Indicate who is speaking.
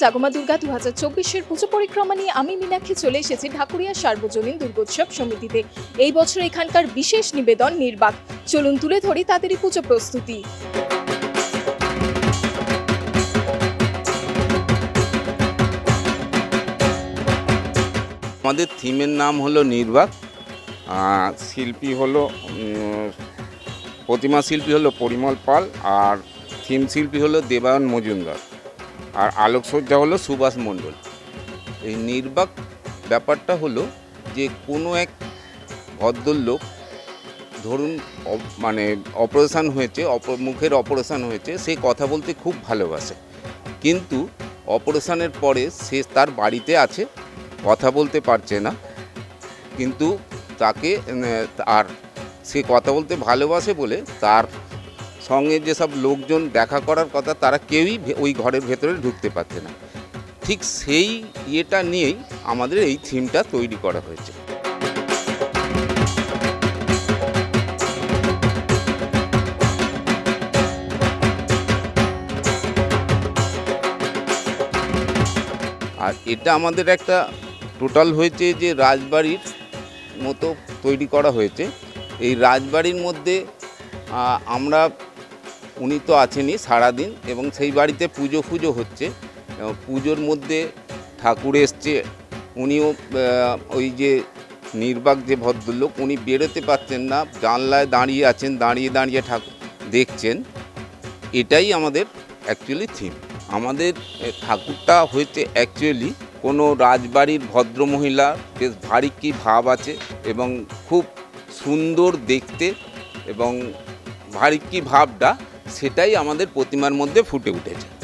Speaker 1: জাগমা দুর্গা দু হাজার চব্বিশের পুজো পরিক্রমা নিয়ে আমি মীনাক্ষী চলে এসেছি ঢাকুরিয়া সার্বজনীন দুর্গোৎসব সমিতিতে। এই বছর এখানকার বিশেষ নিবেদন নির্বাক। চলুন তুলে ধরি তাদেরই পুজো প্রস্তুতি।
Speaker 2: আমাদের থিমের নাম হলো নির্বাক শিল্পী হলো প্রতিমা শিল্পী হলো পরিমল পাল, আর থিম শিল্পী হলো দেবায়ন মজুমদার। আর আলোকসজ্জা হলো সুভাষ মণ্ডল। এই নির্বাক ব্যাপারটা হলো যে কোনো এক ভদ্রলোক ধরুন মানে অপারেশান হয়েছে মুখের অপারেশান হয়েছে, সে কথা বলতে খুব ভালোবাসে। কিন্তু অপারেশানের পরে সে তার বাড়িতে আছে, কথা বলতে পারছে না। কিন্তু তাকে আর সে কথা বলতে ভালোবাসে বলে তার সঙ্গে যেসব লোকজন দেখা করার কথা, তারা কেউই ওই ঘরের ভেতরে ঢুকতে পারছে না। ঠিক সেই ইয়েটা নিয়েই আমাদের এই থিমটা তৈরি করা হয়েছে। আর এটা আমাদের একটা টোটাল হয়েছে যে রাজবাড়ির মতো তৈরি করা হয়েছে। এই রাজবাড়ির মধ্যে আমরা উনি তো আছেনই সারাদিন এবং সেই বাড়িতে পুজো ফুজো হচ্ছে। পুজোর মধ্যে ঠাকুর এসছে, উনিও ওই যে নির্বাক যে ভদ্রলোক, উনি বেরোতে পারছেন না, জানলায় দাঁড়িয়ে আছেন, দাঁড়িয়ে দাঁড়িয়ে ঠাকুর দেখছেন। এটাই আমাদের অ্যাকচুয়ালি থিম আমাদের ঠাকুরটা হয়েছে অ্যাকচুয়ালি কোনো রাজবাড়ির ভদ্রমহিলা, বেশ ভারী কি ভাব আছে এবং খুব সুন্দর দেখতে এবং ভারী কি ভাবটা সেটাই আমাদের প্রতিমার মধ্যে ফুটে উঠেছে।